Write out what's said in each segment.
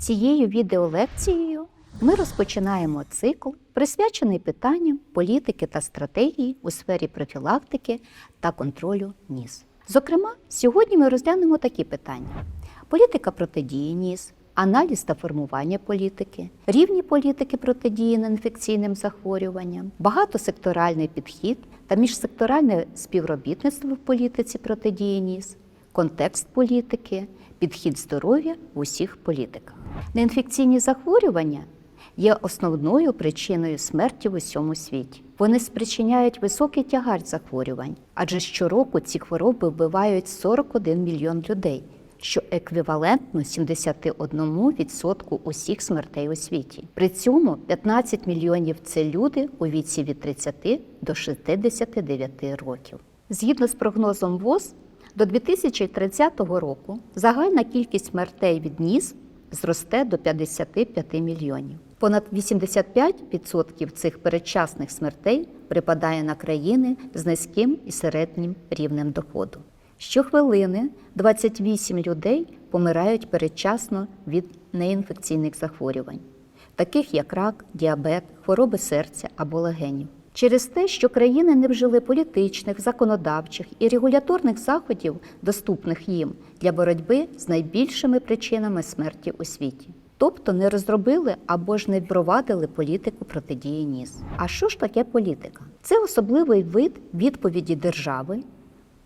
Цією відеолекцією ми розпочинаємо цикл, присвячений питанням політики та стратегії у сфері профілактики та контролю НІС. Зокрема, сьогодні ми розглянемо такі питання: політика протидії НІС, аналіз та формування політики, рівні політики протидії неінфекційним захворюванням, багатосекторальний підхід та міжсекторальне співробітництво в політиці протидії НІС, контекст політики, підхід здоров'я в усіх політиках. Неінфекційні захворювання є основною причиною смерті в усьому світі. Вони спричиняють високий тягар захворювань, адже щороку ці хвороби вбивають 41 мільйон людей, що еквівалентно 71% усіх смертей у світі. При цьому 15 мільйонів це люди у віці від 30 до 69 років. Згідно з прогнозом ВОЗ, до 2030 року загальна кількість смертей від НІС зросте до 55 мільйонів. Понад 85% цих передчасних смертей припадає на країни з низьким і середнім рівнем доходу. Щохвилини 28 людей помирають передчасно від неінфекційних захворювань, таких як рак, діабет, хвороби серця або легенів. Через те, що країни не вжили політичних, законодавчих і регуляторних заходів, доступних їм для боротьби з найбільшими причинами смерті у світі. Тобто не розробили або ж не впровадили політику протидії НІС. А що ж таке політика? Це особливий вид відповіді держави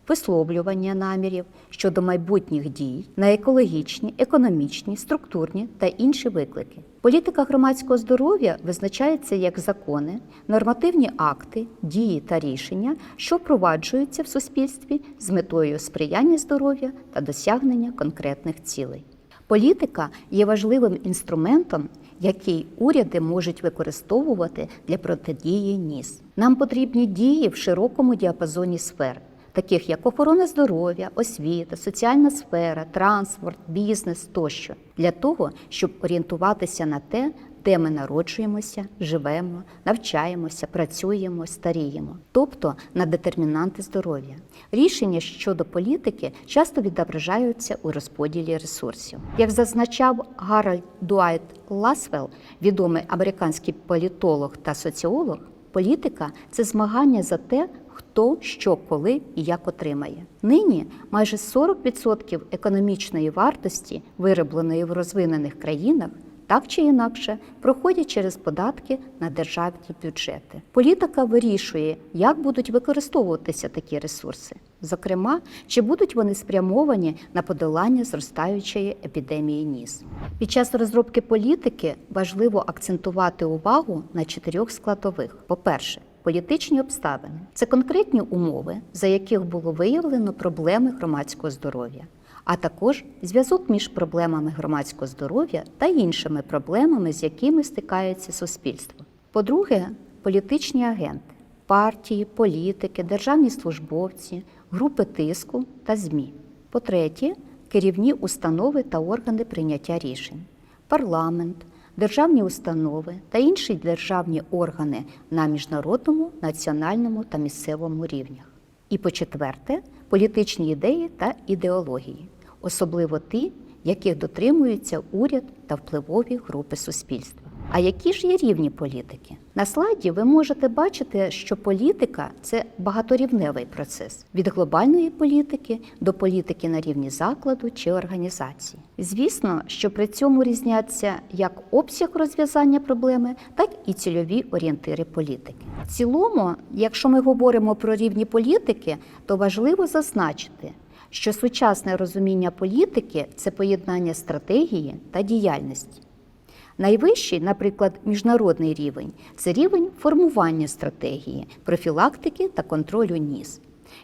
висловлювання намірів щодо майбутніх дій на екологічні, економічні, структурні та інші виклики. Політика громадського здоров'я визначається як закони, нормативні акти, дії та рішення, що впроваджуються в суспільстві з метою сприяння здоров'я та досягнення конкретних цілей. Політика є важливим інструментом, який уряди можуть використовувати для протидії НІС. Нам потрібні дії в широкому діапазоні сфер таких як охорона здоров'я, освіта, соціальна сфера, транспорт, бізнес тощо, для того, щоб орієнтуватися на те, де ми народжуємося, живемо, навчаємося, працюємо, старіємо, тобто на детермінанти здоров'я. Рішення щодо політики часто відображаються у розподілі ресурсів. Як зазначав Гарольд Дуайт Ласвелл, відомий американський політолог та соціолог, політика це змагання за те, хто, що, коли і як отримає. Нині майже 40% економічної вартості, виробленої в розвинених країнах, так чи інакше проходять через податки на державні бюджети. Політика вирішує, як будуть використовуватися такі ресурси. Зокрема, чи будуть вони спрямовані на подолання зростаючої епідемії НІС. Під час розробки політики важливо акцентувати увагу на чотирьох складових: по-перше, політичні обставини це конкретні умови, за яких було виявлено проблеми громадського здоров'я, а також зв'язок між проблемами громадського здоров'я та іншими проблемами, з якими стикається суспільство. По-друге, політичні агенти, партії, політики, державні службовці, групи тиску та ЗМІ. По-третє, керівні установи та органи прийняття рішень, парламент, державні установи та інші державні органи на міжнародному, національному та місцевому рівнях. І по-четверте, політичні ідеї та ідеології, особливо ті, яких дотримуються уряд та впливові групи суспільства. А які ж є рівні політики? На слайді ви можете бачити, що політика це багаторівневий процес від глобальної політики до політики на рівні закладу чи організації. Звісно, що при цьому різняться як обсяг розв'язання проблеми, так і цільові орієнтири політики. В цілому, якщо ми говоримо про рівні політики, то важливо зазначити, що сучасне розуміння політики це поєднання стратегії та діяльності. Найвищий, наприклад, міжнародний рівень це рівень формування стратегії, профілактики та контролю НІС,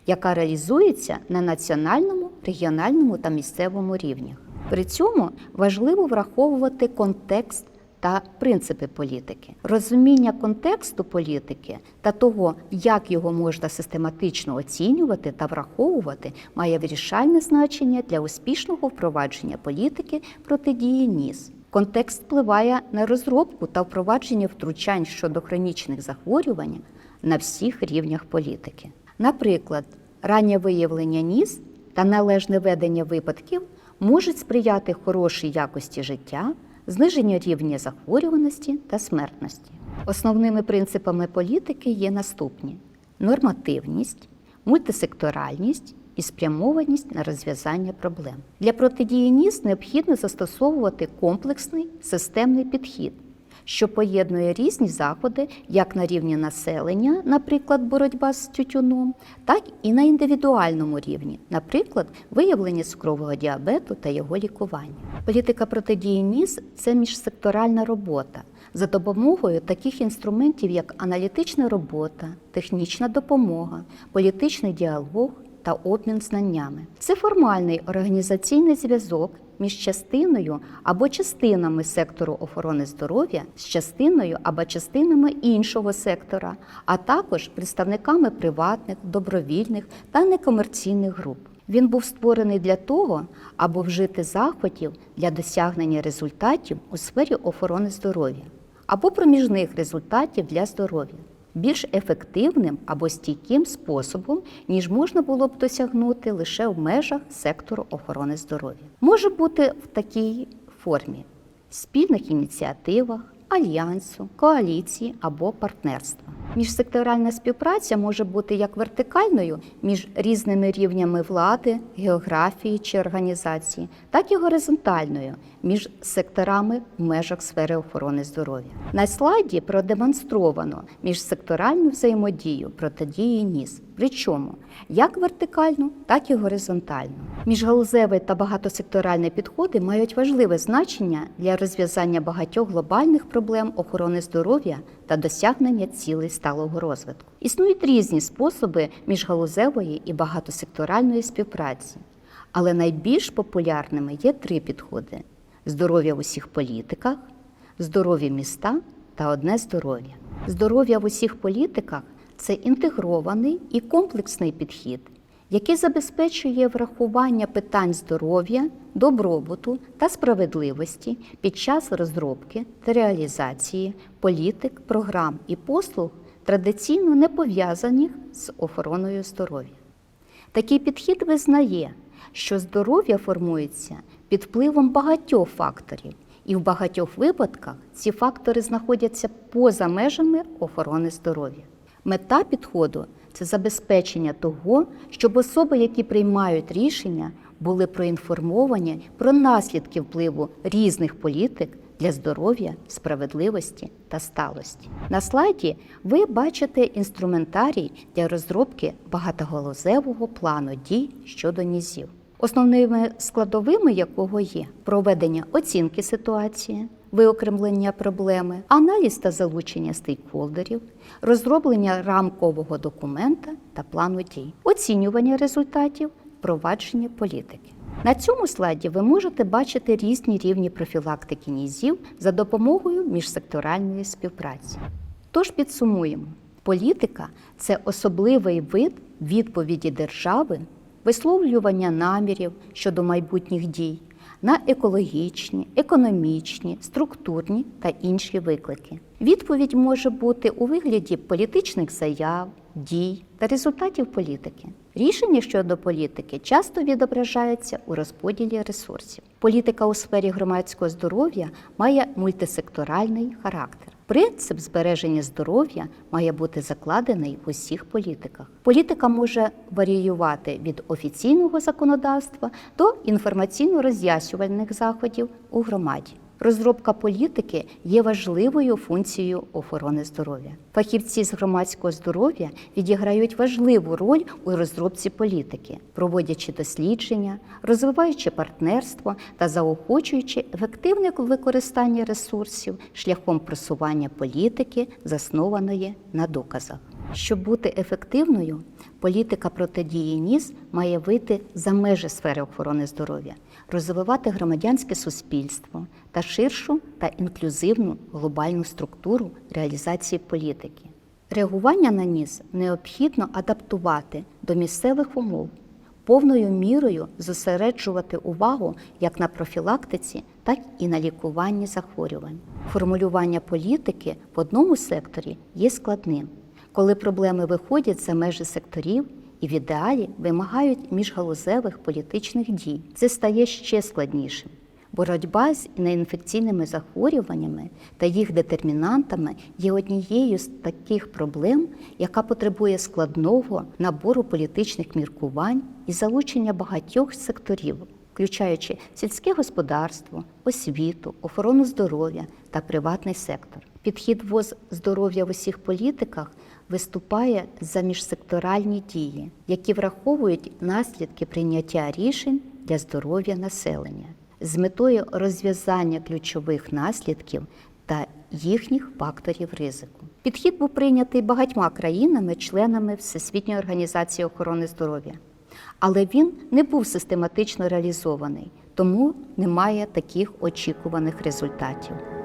яка реалізується на національному, регіональному та місцевому рівнях. При цьому важливо враховувати контекст та принципи політики. Розуміння контексту політики та того, як його можна систематично оцінювати та враховувати, має вирішальне значення для успішного впровадження політики протидії НІС. Контекст впливає на розробку та впровадження втручань щодо хронічних захворювань на всіх рівнях політики. Наприклад, раннє виявлення НІС та належне ведення випадків можуть сприяти хорошій якості життя, зниження рівня захворюваності та смертності. Основними принципами політики є наступні: нормативність, мультисекторальність і спрямованість на розв'язання проблем. Для протидії НІС необхідно застосовувати комплексний системний підхід, що поєднує різні заходи як на рівні населення, наприклад, боротьба з тютюном, так і на індивідуальному рівні, наприклад, виявлення цукрового діабету та його лікування. Політика протидії НІС це міжсекторальна робота за допомогою таких інструментів, як аналітична робота, технічна допомога, політичний діалог та обмін знаннями. Це формальний організаційний зв'язок між частиною або частинами сектору охорони здоров'я з частиною або частинами іншого сектора, а також представниками приватних, добровільних та некомерційних груп. Він був створений для того, аби вжити заходів для досягнення результатів у сфері охорони здоров'я або проміжних результатів для здоров'я більш ефективним або стійким способом, ніж можна було б досягнути лише в межах сектору охорони здоров'я. Може бути в такій формі спільних ініціативах, альянсу, коаліції або партнерства. Міжсекторальна співпраця може бути як вертикальною між різними рівнями влади, географії чи організації, так і горизонтальною між секторами в межах сфери охорони здоров'я. На слайді продемонстровано міжсекторальну взаємодію протидії НІС, причому як вертикальну, так і горизонтальну. Міжгалузеві та багатосекторальні підходи мають важливе значення для розв'язання багатьох глобальних проблем охорони здоров'я та досягнення цілей сталого розвитку. Існують різні способи міжгалузевої і багатосекторальної співпраці, але найбільш популярними є три підходи: здоров'я в усіх політиках, здорові міста та одне здоров'я. Здоров'я в усіх політиках це інтегрований і комплексний підхід, який забезпечує врахування питань здоров'я, добробуту та справедливості під час розробки та реалізації політик, програм і послуг, традиційно не пов'язаних з охороною здоров'я. Такий підхід визнає, що здоров'я формується під впливом багатьох факторів, і в багатьох випадках ці фактори знаходяться поза межами охорони здоров'я. Мета підходу це забезпечення того, щоб особи, які приймають рішення, були проінформовані про наслідки впливу різних політик для здоров'я, справедливості та сталості. На слайді ви бачите інструментарій для розробки багатоголозевого плану дій щодо нізів, основними складовими якого є проведення оцінки ситуації, виокремлення проблеми, аналіз та залучення стейкхолдерів, розроблення рамкового документа та плану дій, оцінювання результатів, впровадження політики. На цьому слайді ви можете бачити різні рівні профілактики нізів за допомогою міжсекторальної співпраці. Тож підсумуємо, політика це особливий вид відповіді держави, висловлювання намірів щодо майбутніх дій на екологічні, економічні, структурні та інші виклики. Відповідь може бути у вигляді політичних заяв, дій та результатів політики. Рішення щодо політики часто відображаються у розподілі ресурсів. Політика у сфері громадського здоров'я має мультисекторальний характер. Принцип збереження здоров'я має бути закладений в усіх політиках. Політика може варіювати від офіційного законодавства до інформаційно-роз'яснювальних заходів у громаді. Розробка політики є важливою функцією охорони здоров'я. Фахівці з громадського здоров'я відіграють важливу роль у розробці політики, проводячи дослідження, розвиваючи партнерство та заохочуючи ефективне використання ресурсів шляхом просування політики, заснованої на доказах. Щоб бути ефективною, політика протидії НІС має вийти за межі сфери охорони здоров'я, розвивати громадянське суспільство та ширшу та інклюзивну глобальну структуру реалізації політики. Реагування на НІС необхідно адаптувати до місцевих умов, повною мірою зосереджувати увагу як на профілактиці, так і на лікуванні захворювань. Формулювання політики в одному секторі є складним коли проблеми виходять за межі секторів і в ідеалі вимагають міжгалузевих політичних дій. Це стає ще складнішим. Боротьба з неінфекційними захворюваннями та їх детермінантами є однією з таких проблем, яка потребує складного набору політичних міркувань і залучення багатьох секторів, включаючи сільське господарство, освіту, охорону здоров'я та приватний сектор. Підхід ВОЗ здоров'я в усіх політиках виступає за міжсекторальні дії, які враховують наслідки прийняття рішень для здоров'я населення з метою розв'язання ключових наслідків та їхніх факторів ризику. Підхід був прийнятий багатьма країнами-членами Всесвітньої організації охорони здоров'я, але він не був систематично реалізований, тому немає таких очікуваних результатів.